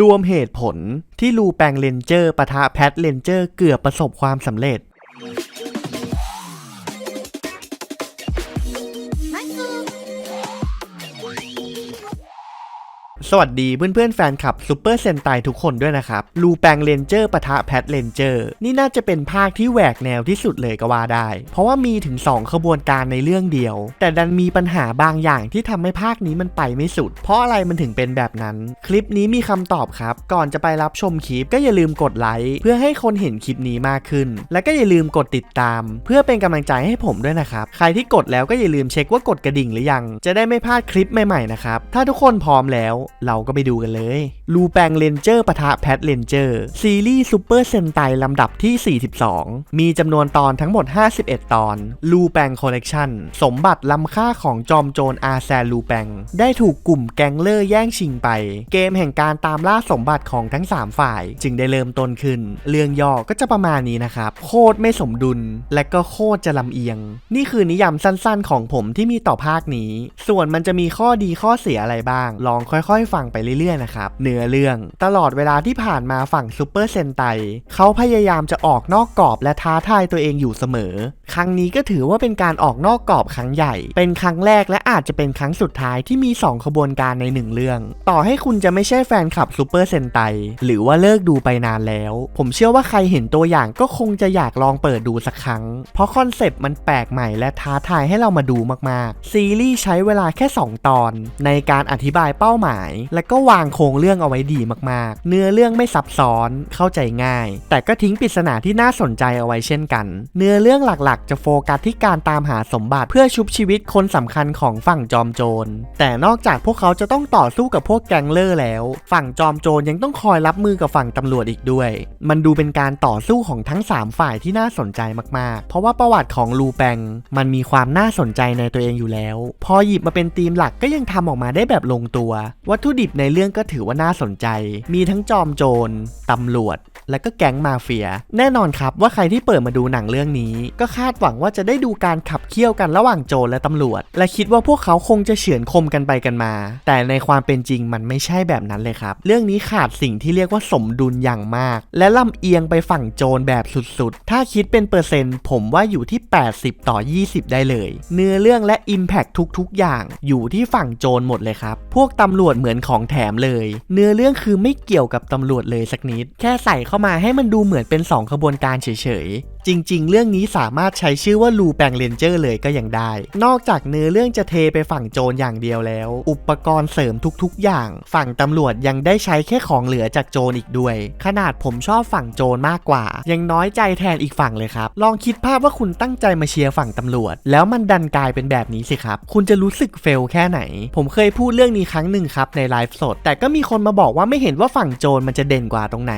รวมเหตุผลที่ลูแปงเลนเจอร์ปะทะแพทเลนเจอร์เกือบประสบความสำเร็จ สวัสดีเพื่อนๆแฟนคลับซูเปอร์เซนไตทุกคนด้วยนะครับ ลูแปงเลนเจอร์ปะทะแพทเลนเจอร์นี่น่าจะเป็นภาคที่แหวกแนวที่สุดเลยก็ว่าได้ เพราะว่ามีถึง 2 ขบวนการในเรื่องเดียว แต่ดันมีปัญหาบางอย่างที่ทำให้ภาคนี้มันไปไม่สุด เพราะอะไรมันถึงเป็นแบบนั้น คลิปนี้มีคำตอบครับ ก่อนจะไปรับชมคลิปก็อย่าลืมกดไลค์เพื่อให้คนเห็นคลิปนี้มากขึ้น และก็อย่าลืมกดติดตาม เพื่อเป็นกำลังใจให้ผมด้วยนะครับใครที่กดแล้วก็อย่าลืมเช็คว่ากดกระดิ่งหรือยัง จะได้ไม่พลาดคลิปใหม่ๆนะครับถ้าทุกคนพร้อมแล้วเราก็ไปดูกันเลย ลูแปงเลนเจอร์ปะทะแพทเลนเจอร์ ซีรีส์ซูเปอร์เซนไตลำดับที่ 42 มีจำนวนตอนทั้งหมด 51 ตอน ลูแปงคอลเลกชันสมบัติล้ำค่าของจอมโจรอาแซนลูแปง ได้ถูกกลุ่มแก๊งเลอร์แย่งชิงไป เกมแห่งการตามล่าสมบัติของทั้ง 3 ฝ่าย จึงได้เริ่มต้นขึ้น เรื่องย่อก็จะประมาณนี้นะครับ โคตรไม่สมดุล และก็โคตรจะลำเอียง นี่คือนิยามสั้นๆ ของผมที่มีต่อภาคนี้ ส่วนมันจะมีข้อดีข้อเสียอะไรบ้าง ลองค่อยๆฟังไปเรื่อยๆนะครับเนื้อเรื่อง ตลอดเวลาที่ผ่านมาฝั่งซูเปอร์เซนไตเขาพยายามจะออกนอกกรอบและท้าทายตัวเองอยู่เสมอ ครั้งนี้ก็ถือว่าเป็นการออกนอกกรอบครั้งใหญ่ เป็นครั้งแรกและอาจจะเป็นครั้งสุดท้ายที่มี 2 ขบวนการในหนึ่งเรื่อง ต่อให้คุณจะไม่ใช่แฟนคลับซูเปอร์เซนไตหรือว่าเลิกดูไปนานแล้ว ผมเชื่อว่าใครเห็นตัวอย่างก็คงจะอยากลองเปิดดูสักครั้ง เพราะคอนเซปต์มันแปลกใหม่และท้าทายให้เรามาดูมากๆ ซีรีส์ใช้เวลาแค่ 2 ตอน ในการอธิบายเป้าหมายและก็วางโครงเรื่องเอาไว้ดีมากๆ เนื้อเรื่องไม่ซับซ้อนเข้าใจง่าย แต่ก็ทิ้งปริศนาที่น่าสนใจเอาไว้เช่นกัน เนื้อเรื่องหลักๆ จะโฟกัสที่การตามหาสมบัติเพื่อชุบชีวิตคนสำคัญของฝั่งจอมโจร แต่นอกจากพวกเขาจะต้องต่อสู้กับพวกแก๊งเลอร์แล้ว ฝั่งจอมโจรยังต้องคอยรับมือกับฝั่งตำรวจอีกด้วย มันดูเป็นการต่อสู้ของทั้ง 3 ฝ่ายที่น่าสนใจมากๆ เพราะว่าประวัติของลูแปงมันมีความน่าสนใจในตัวเองอยู่แล้ว พอหยิบมาเป็นธีมหลักก็ยังทำออกมาได้แบบลงตัว วัตถุดิบในเรื่องก็ถือว่าน่าสนใจ มีทั้งจอมโจร ตำรวจ และก็แก๊งมาเฟีย แน่นอนครับว่าใครที่เปิดมาดูหนังเรื่องนี้ ก็คาดหวังว่าจะได้ดูการขับเคี่ยวกันระหว่างโจรและตำรวจ และคิดว่าพวกเขาคงจะเฉือนคมกันไปกันมา แต่ในความเป็นจริงมันไม่ใช่แบบนั้นเลยครับ เรื่องนี้ขาดสิ่งที่เรียกว่าสมดุลอย่างมาก และลำเอียงไปฝั่งโจรแบบสุดๆ ถ้าคิดเป็นเปอร์เซ็นต์ ผมว่าอยู่ที่ 80 ต่อ 20 ได้เลย เนื้อเรื่องและ Impact ทุกๆ อย่างอยู่ที่ฝั่งโจรหมดเลยครับ พวกตำรวจเหมือนของแถมเลย เนื้อเรื่องคือไม่เกี่ยวกับตำรวจเลยสักนิด แค่ใส่เข้ามาให้มันดูเหมือนเป็น 2 ขบวนการเฉย จริง ๆ เรื่องนี้สามารถใช้ชื่อว่าลูแปงเลนเจอร์เลยก็ยังได้ นอกจากเนื้อเรื่องจะเทไปฝั่งโจรอย่างเดียวแล้ว อุปกรณ์เสริมทุกๆ อย่าง ฝั่งตำรวจยังได้ใช้แค่ของเหลือจากโจรอีกด้วย ขนาดผมชอบฝั่งโจรมากกว่า ยังน้อยใจแทนอีกฝั่งเลยครับ ลองคิดภาพว่าคุณตั้งใจมาเชียร์ฝั่งตำรวจ แล้วมันดันกลายเป็นแบบนี้สิครับ คุณจะรู้สึกเฟลแค่ไหน ผมเคยพูดเรื่องนี้ครั้งหนึ่งครับในไลฟ์สด แต่ก็มีคนมาบอกว่าไม่เห็นว่าฝั่งโจรมันจะเด่นกว่าตรงไหน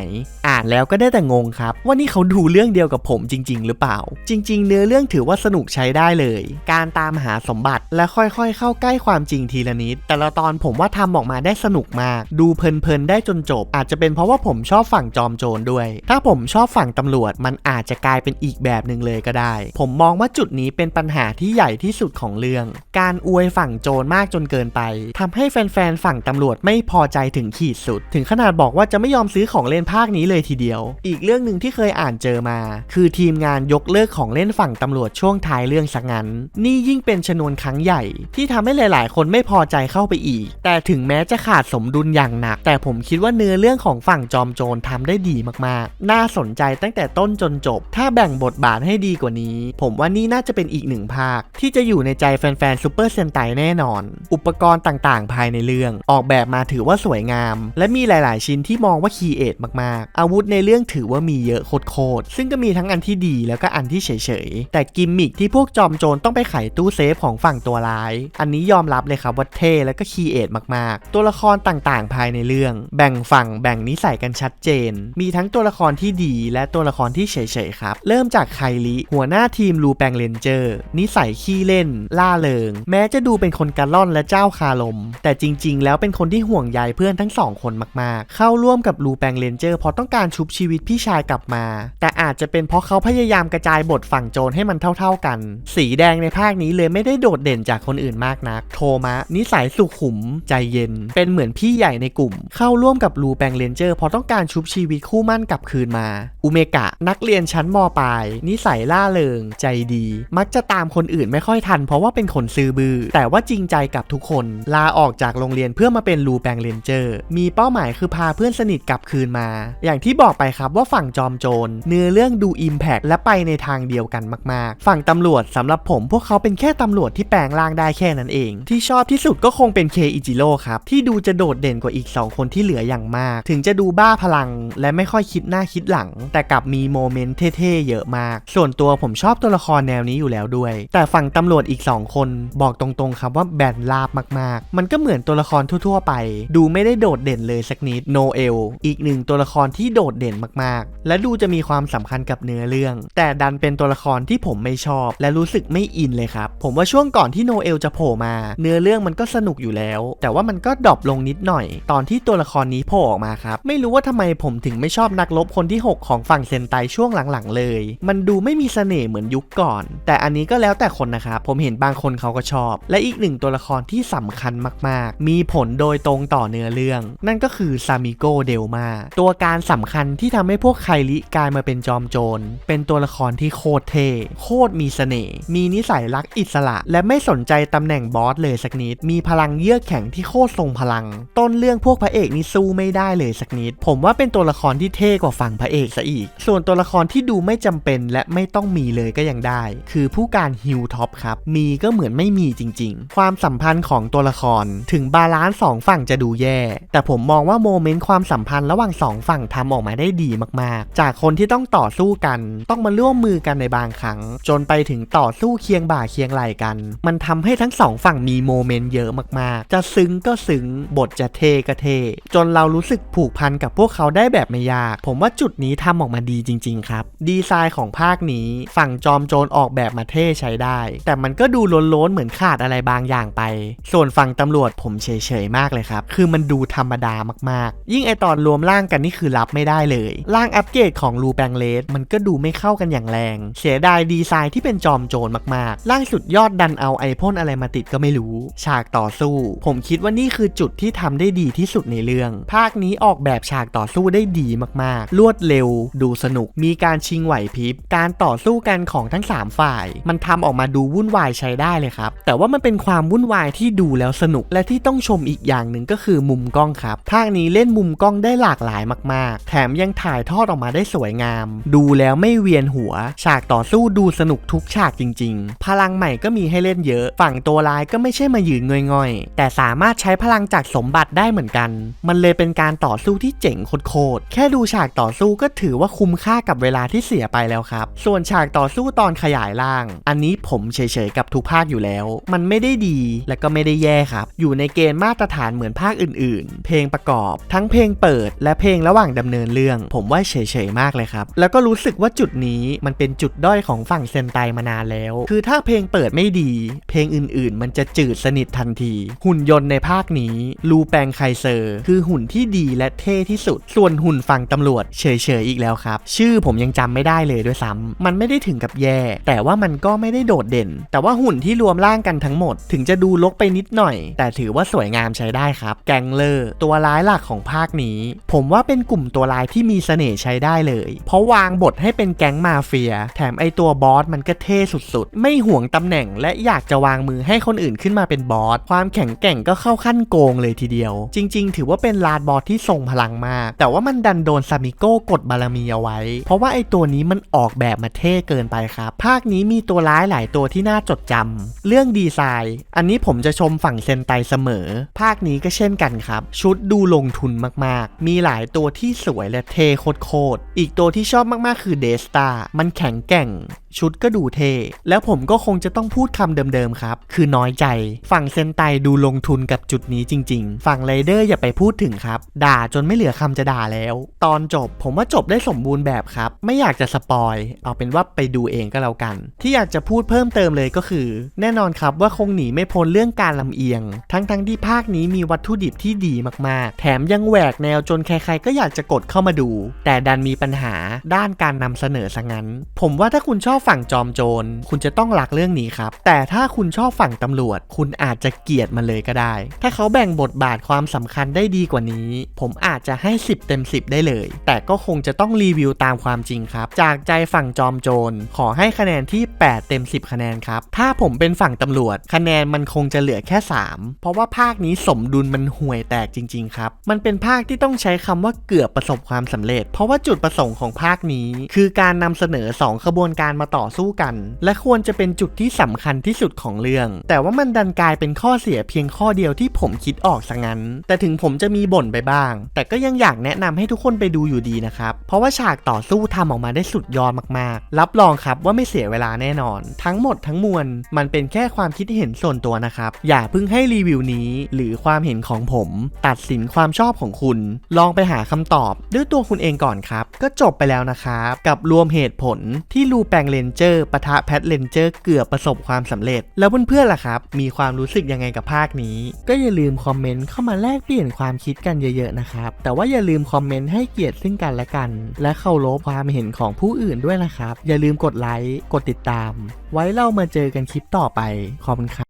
อ่านแล้วก็ได้แต่งงครับว่านี่เขาดูเรื่องเดียวกับผมจริงๆ หรือเปล่า จริง ๆ เนื้อเรื่องถือว่าสนุกใช้ได้เลย การตามหาสมบัติและค่อยๆ เข้าใกล้ความจริงทีละนิด แต่ละตอนผมว่าทำออกมาได้สนุกมาก ดูเพลินๆได้จนจบ อาจจะเป็นเพราะว่าผมชอบฝั่งจอมโจรด้วย ถ้าผมชอบฝั่งตำรวจมันอาจจะกลายเป็นอีกแบบหนึ่งเลยก็ได้ ผมมองว่าจุดนี้เป็นปัญหาที่ใหญ่ที่สุดของเรื่อง การอวยฝั่งโจรมากจนเกินไปทำให้แฟนๆฝั่งตำรวจไม่พอใจถึงขีดสุด ถึงขนาดบอกว่าจะไม่ยอมซื้อของเล่นภาคนี้เลยทีเดียว อีกเรื่องหนึ่งที่เคยอ่านเจอมา คือทีทีมงานยกเลิกของเล่นฝั่งตำรวจช่วงท้ายเรื่องสักงั้น นี่ยิ่งเป็นชนวนครั้งใหญ่ ที่ทำให้หลาย ๆ คนไม่พอใจเข้าไปอีก แต่ถึงแม้จะขาดสมดุลอย่างหนัก แต่ผมคิดว่าเนื้อเรื่องของฝั่งจอมโจรทำได้ดีมาก ๆ น่าสนใจตั้งแต่ต้นจนจบ ถ้าแบ่งบทบาทให้ดีกว่านี้ ผมว่านี่น่าจะเป็นอีกหนึ่งภาค ที่จะอยู่ในใจแฟน ๆ ซูเปอร์เซนไตแน่นอน อุปกรณ์ต่าง ๆ ภายในเรื่อง ออกแบบมาถือว่าสวยงาม และมีหลาย ๆ ชิ้นที่มองว่าคีเอทมาก ๆ อาวุธในเรื่องถือว่ามีเยอะโคตร ๆ ซึ่งก็มีทั้งอันที่ดีแล้วก็อันที่เฉยๆ แต่กิมมิคที่พวกจอมโจรต้องไปไขตู้เซฟของฝั่งตัวร้าย อันนี้ยอมรับเลยครับว่าเท่แล้วก็คีเอทมากๆ ตัวละครต่างๆ ภายในเรื่อง แบ่งฝั่งแบ่งนิสัยกันชัดเจน มีทั้งตัวละครที่ดีและตัวละครที่เฉยๆครับ เริ่มจากไคลิหัวหน้าทีมลูแปงเลนเจอร์ นิสัยขี้เล่น ล่าเริง แม้จะดูเป็นคนกระล่อนและเจ้าคารมแต่จริงๆ แล้วเป็นคนที่ห่วงใยเพื่อนทั้งสองคนมากๆ เข้าร่วมกับลูแปงเลนเจอร์เพราะต้องการชุบชีวิตพี่ชายกลับมา แต่อาจจะเป็นเพราะเขาพยายามกระจายบทฝั่งโจรให้มันเท่า ๆกัน สีแดงในภาคนี้เลยไม่ได้โดดเด่นจากคนอื่นมากนัก โทมะนิสัยสุขุม ใจเย็น เป็นเหมือนพี่ใหญ่ในกลุ่ม เข้าร่วมกับลูแปงเลนเจอร์เพราะต้องการชุบชีวิตคู่มั่นกลับคืนมา อุเมกะ นักเรียนชั้นมปลาย นิสัยล่าเริง ใจดี มักจะตามคนอื่นไม่ค่อยทัน เพราะว่าเป็นคนซื้อบือแต่ว่าจริงใจกับทุกคน ลาออกจากโรงเรียนเพื่อมาเป็นลูแปงเลนเจอร์ มีเป้าหมายคือพาเพื่อนสนิทกลับคืนมา อย่างที่บอกไปครับว่าฝั่งจอมโจรเนื้อเรื่องดูอิมแพกและไปในทางเดียวกันมากๆ ฝั่งตำรวจสำหรับผมพวกเขาเป็นแค่ตำรวจที่แปลงร่างได้แค่นั้นเอง ที่ชอบที่สุดก็คงเป็นเคอิจิโร่ครับ ที่ดูจะโดดเด่นกว่าอีก 2 คนที่เหลืออย่างมาก ถึงจะดูบ้าพลังและไม่ค่อยคิดหน้าคิดหลัง แต่กลับมีโมเมนต์เท่ๆเยอะมาก ส่วนตัวผมชอบตัวละครแนวนี้อยู่แล้วด้วย แต่ฝั่งตำรวจอีก 2 คนบอกตรงๆครับว่าแบนลาบมากๆ มันก็เหมือนตัวละครทั่วๆ ไป ดูไม่ได้โดดเด่นเลยสักนิดโนเอลอีกหนึ่งตัวละครที่โดดเด่นมากๆ และดูจะมีความสำคัญกับเนื้อเรื่องแต่ดันเป็นตัวละครที่ผมไม่ชอบ และรู้สึกไม่อินเลยครับ ผมว่าช่วงก่อนที่โนเอลจะโผล่มา เนื้อเรื่องมันก็สนุกอยู่แล้ว แต่ว่ามันก็ดรอปลงนิดหน่อย ตอนที่ตัวละครนี้โผล่ออกมาครับ ไม่รู้ว่าทำไมผมถึงไม่ชอบนักรบคนที่ 6 ของฝั่งเซนไตช่วงหลังๆ เลย มันดูไม่มีเสน่ห์เหมือนยุคก่อน แต่อันนี้ก็แล้วแต่คนนะครับ ผมเห็นบางคนเขาก็ชอบ และอีกหนึ่งตัวละครที่สำคัญมากๆ มีผลโดยตรงต่อเนื้อเรื่อง นั่นก็คือซามิโกเดลมาตัวการสำคัญที่ทำให้พวกไคลิกลายมาเป็นจอมโจรเป็นตัวละครที่โคตรเท่โคตรมีเสน่ห์มีนิสัยรักอิสระ และไม่สนใจตำแหน่งบอสเลยสักนิด มีพลังเยือกแข็งที่โคตรทรงพลัง ต้นเรื่องพวกพระเอกนี่สู้ไม่ได้เลยสักนิด ผมว่าเป็นตัวละครที่เท่กว่าฝั่งพระเอกซะอีก ส่วนตัวละครที่ดูไม่จำเป็นและไม่ต้องมีเลยก็ยังได้ คือผู้การฮิวท็อปครับ มีก็เหมือนไม่มีจริง ๆ ความสัมพันธ์ของตัวละคร ถึงบาลานซ์สองฝั่งจะดูแย่ แต่ผมมองว่าโมเมนต์ความสัมพันธ์ระหว่างสองฝั่งทำออกมาได้ดีมากๆ จากคนที่ต้องต่อสู้กันต้องมาร่วมมือกันในบางครั้ง จนไปถึงต่อสู้เคียงบ่าเคียงไหล่กัน มันทำให้ทั้งสองฝั่งมีโมเมนต์เยอะมากๆ จะซึ้งก็ซึ้งบทจะเทก็เท จนเรารู้สึกผูกพันกับพวกเขาได้แบบไม่ยาก ผมว่าจุดนี้ทำออกมาดีจริง ๆ ครับ ดีไซน์ของภาคนี้ฝั่งจอมโจรออกแบบมาเท่ใช้ได้ แต่มันก็ดูล้นๆเหมือนขาดอะไรบางอย่างไป ส่วนฝั่งตำรวจผมเฉยๆมากเลยครับ คือมันดูธรรมดามากๆ ยิ่งไอตอนรวมร่างกันนี่คือรับไม่ได้เลย ร่างอัปเกรดของลูแปงเลสมันก็ดูไม่เข้ากันอย่างแรง เสียดายดีไซน์ที่เป็นจอมโจรมากๆร่าสุดยอดดันเอาไอพ่นอะไรมาติดก็ไม่รู้ ฉากต่อสู้ ผมคิดว่านี่คือจุดที่ทำได้ดีที่สุดในเรื่อง ภาคนี้ออกแบบฉากต่อสู้ได้ดีมากๆ รวดเร็ว ดูสนุก มีการชิงไหวพริบ การต่อสู้กันของทั้ง 3 ฝ่าย มันทำออกมาดูวุ่นวายใช้ได้เลยครับ แต่ว่ามันเป็นความวุ่นวายที่ดูแล้วสนุก และที่ต้องชมอีกอย่างหนึ่งก็คือมุมกล้องครับ ภาคนี้เล่นมุมกล้องได้หลากหลายมาก ๆ แถมยังถ่ายทอดออกมาได้สวยงาม ดูแล้วไม่เวียนหัว ฉากต่อสู้ดูสนุกทุกฉากจริง ๆ พลังใหม่ก็มีให้เล่นเยอะ ฝั่งตัวร้ายก็ไม่ใช่มายืนง่อยๆ แต่สามารถใช้พลังจากสมบัติได้เหมือนกัน มันเลยเป็นการต่อสู้ที่เจ๋งโคตรๆแค่ดูฉากต่อสู้ก็ถือว่าคุ้มค่ากับเวลาที่เสียไปแล้วครับ ส่วนฉากต่อสู้ตอนขยายร่าง อันนี้ผมเฉยๆกับทุกภาคอยู่แล้ว มันไม่ได้ดีและก็ไม่ได้แย่ครับ อยู่ในเกณฑ์มาตรฐานเหมือนภาคอื่น ๆ เพลงประกอบ ทั้งเพลงเปิด และเพลงระหว่างดำเนินเรื่อง ผมว่าเฉยๆมากเลยครับ แล้วก็รู้สึกว่าจุดนี้มันเป็นจุดด้อยของฝั่งเซนไตมานานแล้ว คือถ้าเพลงเปิดไม่ดี เพลงอื่นๆ มันจะจืดสนิททันที หุ่นยนต์ในภาคนี้ลูแปงไคเซอร์ คือหุ่นที่ดีและเท่ที่สุด ส่วนหุ่นฝั่งตำรวจเฉยๆอีกแล้วครับ ชื่อผมยังจำไม่ได้เลยด้วยซ้ำมันไม่ได้ถึงกับแย่ แต่ว่ามันก็ไม่ได้โดดเด่น แต่ว่าหุ่นที่รวมร่างกันทั้งหมด ถึงจะดูลกไปนิดหน่อย แต่ถือว่าสวยงามใช้ได้ครับ แกงเลอร์ตัวร้ายหลักของภาคนี้ ผมว่าเป็นกลุ่มตัวร้ายที่มีเสน่ห์ใช้ได้เลย เพราะวางบทให้เป็นแก๊งมาเฟีย แถมไอตัวบอสมันก็เท่สุดๆ ไม่ห่วงตำแหน่งและอยากจะวางมือให้คนอื่นขึ้นมาเป็นบอส ความแข็งแกร่งก็เข้าขั้นโกงเลยทีเดียว จริง ๆ ถือว่าเป็นลาดบอสที่ทรงพลังมาก แต่ว่ามันดันโดนซามิโก้กดบารมีเอาไว้ เพราะว่าไอตัวนี้มันออกแบบมาเท่เกินไปครับ ภาคนี้มีตัวร้ายหลายตัวที่น่าจดจำเรื่องดีไซน์ อันนี้ผมจะชมฝั่งเซนไตเสมอ ภาคนี้ก็เช่นกันครับ ชุดดูลงทุนมากๆ มีหลายตัวที่สวยและเท่โคตรๆอีกตัวที่ชอบมากๆคือเดสตามันแข็งแกร่ง ชุดก็ดูเท แล้วผมก็คงจะต้องพูดคำเดิมๆครับ คือน้อยใจ ฝั่งเซนไตดูลงทุนกับจุดนี้จริง ๆ ฝั่งไรเดอร์อย่าไปพูดถึงครับ ด่าจนไม่เหลือคำจะด่าแล้ว ตอนจบผมว่าจบได้สมบูรณ์แบบครับ ไม่อยากจะสปอย เอาเป็นว่าไปดูเองก็แล้วกัน ที่อยากจะพูดเพิ่มเติมเลยก็คือ แน่นอนครับว่าคงหนีไม่พ้นเรื่องการลำเอียง ทั้งๆทที่ภาคนี้มีวัตถุดิบที่ดีมากๆ แถมยังแหวกแนวจนใครๆก็อยากจะกดเข้ามาดู แต่ดันมีปัญหาด้านการนำเสนอซะงั้น ผมว่าถ้าคุณชอบฝั่งจอมโจรคุณจะต้องรักเรื่องนี้ครับ แต่ถ้าคุณชอบฝั่งตำรวจ คุณอาจจะเกลียดมันเลยก็ได้ ถ้าเขาแบ่งบทบาทความสำคัญได้ดีกว่านี้ ผมอาจจะให้ 10 เต็ม 10 ได้เลย แต่ก็คงจะต้องรีวิวตามความจริงครับ จากใจฝั่งจอมโจรขอให้คะแนนที่ 8 เต็ม 10 คะแนนครับ ถ้าผมเป็นฝั่งตำรวจ คะแนนมันคงจะเหลือแค่ 3 เพราะว่าภาคนี้สมดุลมันห่วยแตกจริง ๆ ครับ มันเป็นภาคที่ต้องใช้คำว่าเกือบประสบความสำเร็จ เพราะว่าจุดประสงค์ของภาคนี้ คือการนำเสนอ 2 ขบวนการมาต่อสู้กัน และควรจะเป็นจุดที่สำคัญที่สุดของเรื่อง แต่ว่ามันดันกลายเป็นข้อเสียเพียงข้อเดียวที่ผมคิดออกซะงั้น แต่ถึงผมจะมีบ่นไปบ้าง แต่ก็ยังอยากแนะนำให้ทุกคนไปดูอยู่ดีนะครับ เพราะว่าฉากต่อสู้ทำออกมาได้สุดยอดมากๆ รับรองครับว่าไม่เสียเวลาแน่นอน ทั้งหมดทั้งมวลมันเป็นแค่ความคิดเห็นส่วนตัวนะครับ อย่าเพิ่งให้รีวิวนี้ หรือความเห็นของผม ตัดสินความชอบของคุณ ลองไปหาคำตอบ ด้วยตัวคุณเองก่อนครับ ก็จบไปแล้วนะครับกับรวมเหตุผลที่ลูแปงเลนเจอร์ปะทะแพทเลนเจอร์เกือบประสบความสำเร็จ แล้วเพื่อนๆล่ะครับ มีความรู้สึกยังไงกับภาคนี้ ก็อย่าลืมคอมเมนต์เข้ามาแลกเปลี่ยนความคิดกันเยอะๆนะครับ แต่ว่าอย่าลืมคอมเมนต์ให้เกียรติซึ่งกันและกัน และเคารพความเห็นของผู้อื่นด้วยนะครับ อย่าลืมกดไลค์กดติดตาม ไว้เรามาเจอกันคลิปต่อไปขอบคุณครับ